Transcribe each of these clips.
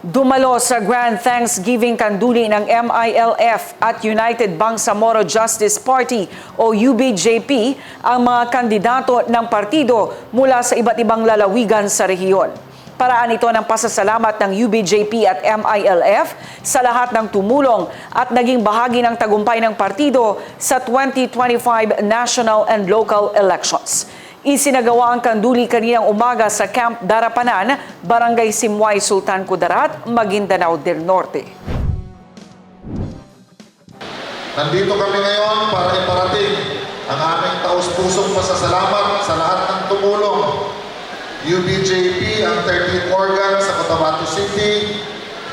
Dumalo sa Grand Thanksgiving Kanduli ng MILF at United Bangsamoro Justice Party o UBJP ang mga kandidato ng partido mula sa iba't ibang lalawigan sa rehiyon. Paraan ito ng pasasalamat ng UBJP at MILF sa lahat ng tumulong at naging bahagi ng tagumpay ng partido sa 2025 national and local elections. Isinagawa ang kanduli kaninang umaga sa Camp Darapanan, Barangay Simway, Sultan Kudarat, Maguindanao del Norte. Nandito kami ngayon para iparating ang aming taus-pusong pasasalamat sa lahat ng tumulong. UBJP, ang 13th organ sa Cotabato City,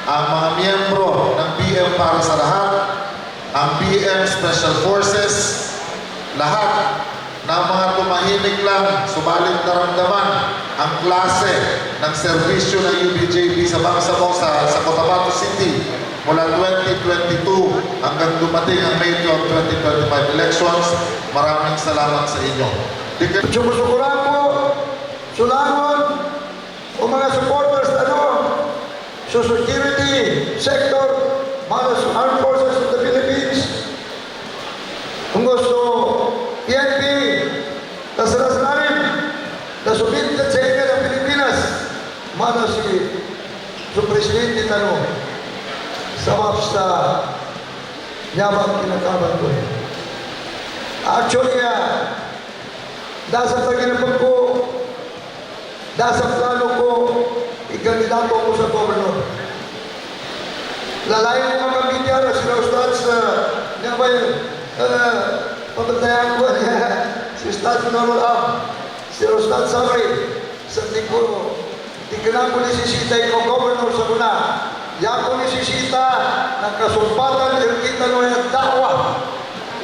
ang mga miyembro ng BM para sa lahat, ang BM Special Forces, lahat ng mga tumahimik lang, subalit naramdaman ang klase ng serbisyo ng UBJP sa Bangsamoro sa, sa Cotabato City mula 2022 hanggang dumating ang May 12, 2025 elections. Maraming salamat sa inyo. Sumusukuran ko, sulangon, o mga supporters ano, sa security sector, mga sa armed forces of the Philippines, kung gusto, PNP, nasalas na rin, nasubit na sa inyo ng Pilipinas, mga si sa Presidente Tano, sa MAPSTA, yabang kinakaban ko. Actually, ah, dahil sa taginapag ko, dahil sa plano ko, ikandidato ako sa governor. Lalayo ko mga media na sila Ustad sa, nga ba yun, uh, pagkatayan ko niya, si Ustad Nurul Ab, si Ustad Sabri, sa di ko, di ka na ko nisisita ko governor sa kuna. Ya ko nisisita ng kasumpatan ng kita no yung dakwa.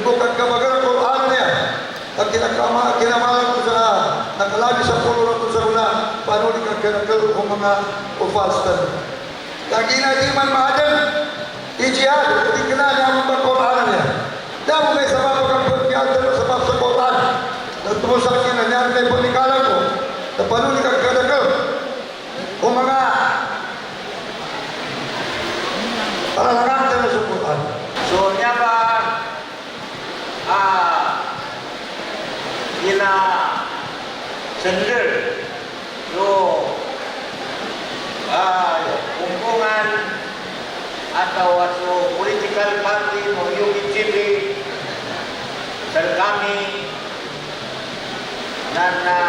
Kung kagkabagan ang Quran niya, at kinakama, kinamalan ko sa nakalagi sa pulo na ko sa una, paano di ka kinagalo kung mga ufastan. Lagi na di man maadan, ijihad, di ka na niya ang Quran niya. Diyan mo may sama ko kang pagkiyatan sa bab sa Quran. Natumo sa akin na niya may panikalan ko, na paano di ka kinagalo kung mga Palalakang na sa Quran. So niya ba ah ina sender no ah kumpungan. Atau atau political party mo UBGP dan kami. Dan na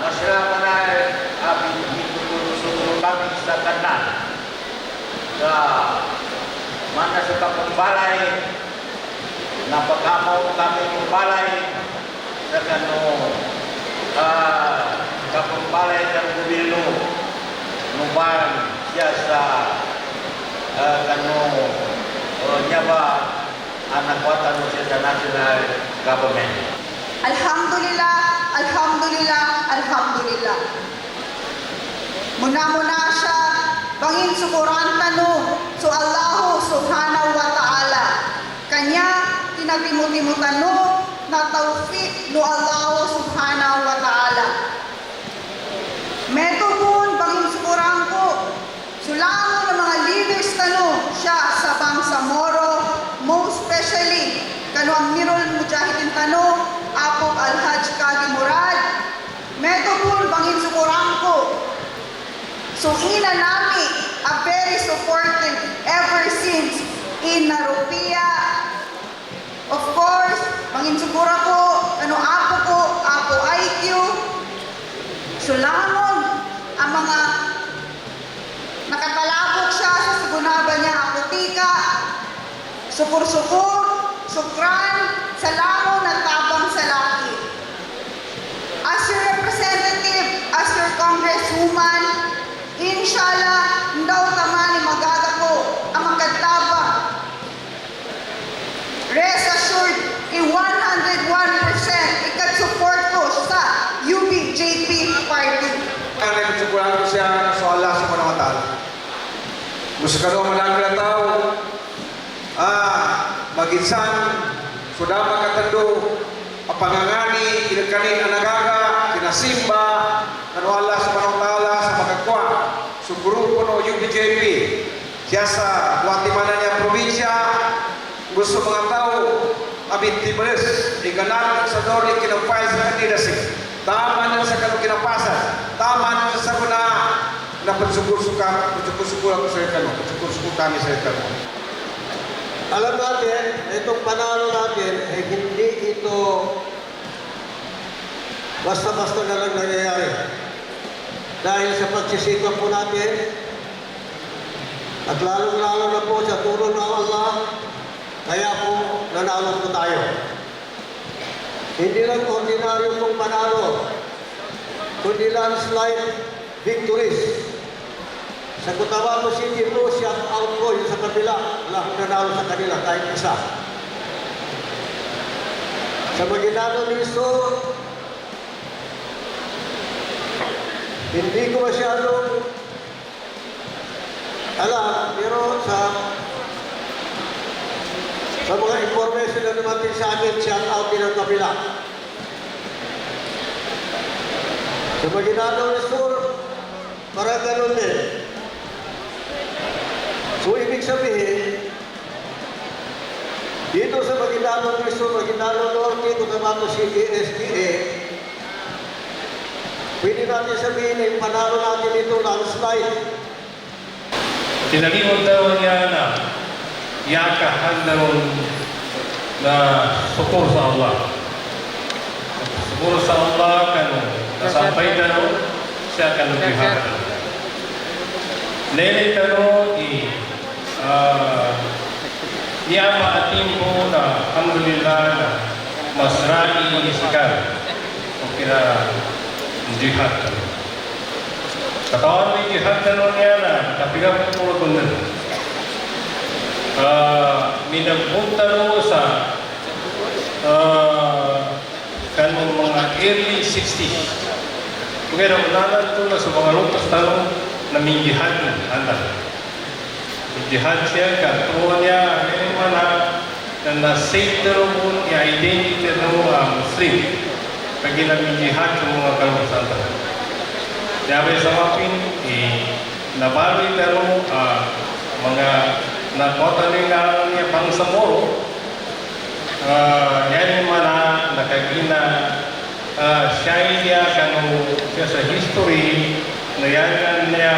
masyarakat abi itu kami sa kanan sa mana sa kapumbalay na pagkamaw kami ng balay sa kano uh, kapumbalay ng gobyerno nuban siya sa uh, kano uh, niya ba ang nakwatan mo siya sa national government. Alhamdulillah, Alhamdulillah, Alhamdulillah. Muna-muna siya, bangin sukuran tano, so Allahu subhanahu wa ta'ala. Kanya, tinagimutimutan no, na taufik no Allahu subhanahu wa ta'ala. Meto pun, bangin sukuran ko, sulango ng mga leaders tano, siya sa Bangsamoro, most especially, kano ang Mirol Mujahidin tano, Apo Alhaj Kagi Murad, Meto pun, bangin sukuran ko, So ina nami a very supportive ever since in Narupia. Manginsugura ko, ano apo ko, apo IQ. Sulangon ang mga nakatalabog siya sa sigunaba niya apotika. Sukur-sukur, sukran, salamon at tabang sa laki. As your representative, as your congresswoman, inshallah, ndaw tamani magaga ko ang magkataba. Rest assured, i 101% ikat support ko sa UBJP party. Ang nagsukulan ko siya sa Allah subhanahu wa ta'ala. Gusto ka daw malami na tao, ah, maginsan, sudah makatando, ang pangangani, kinakanin ang nagaga, kinasimba, subhanahu wa ta'ala sa magkakwa, sa grupo no, UBJP. Siya sa Guatemala niya probinsya, gusto mga tao, abit tibalis, iganan sa dori kinapayas sa kandidacy. Tama na sa kanong kinapasan. Tama na sa sako na napagsugur-suka, pagsugur-sugur ako sa kano, pagsugur-sugur kami sa kano. Alam natin, itong panalo natin, eh, hindi ito basta-basta na lang nangyayari. Dahil sa pagsisikap po natin, at lalong-lalo na po sa tulong ng Allah, kaya po nanalo po tayo. Hindi lang ordinaryo pong panalo, kundi landslide victories. Sa Cotabato City po, shout out ko yung sa kabila. Wala akong nanalo sa kanila kahit isa. Sa Maguinado Listo, hindi ko masyadong alam, pero sa sa mga information na dumating sa akin, shout out din ang kabila. Sa Maguinado Listo, parang ganun din. Sabihin, dito sa Maguinalo Cristo, Maguinalo Norte, Cotabato City, SDA, pwede natin sabihin na yung panalo natin ito landslide. Tinalimod daw niya na yakahan daw na syukur sa Allah. Syukur sa Allah kan nasampay daw siya akan lebih harta. Nene tano i uh, Niyama atin po na alhamdulillah na masrani isikal o kira jihad kami. Katawan may jihad tano niya na kapiga po po kunan. Uh, minapunta mo sa uh, kanong mga early 60s. Kaya unanan ko na sa mga lutas tanong na may jihad anda. Jihad may mana na na-save na rin po yung identity ng mga Muslim. Pag ginamit jihad sa mga eh, na ah, mga nakota nila niya pang sa moro. Ah, yan yung mana nakagina uh, siya niya kanu siya sa history na yan niya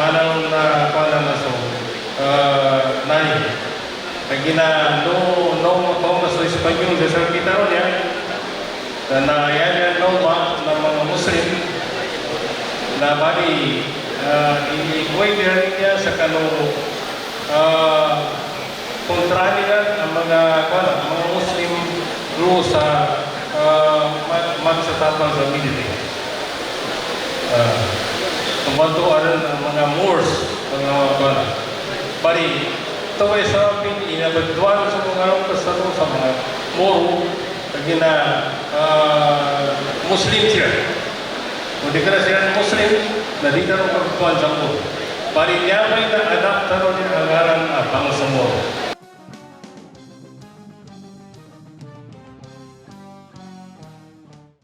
manang na kala na so uh, nai kagina no no Thomas sa Espanyol sa kita ron ya na yan yan no ma na mga Muslim na bali uh, ini niya sa kanu uh, kontra nila ang mga kwan, mga Muslim rules sa uh, mag- magsatapang sa military. Uh, Tumantuan ang mga Moors, mga kwan. Bali, ito ay sa amin, inabagduan sa mga kasano sa mga Moro, pag na uh, Muslim siya. Kung di ka na sila Muslim, na di ka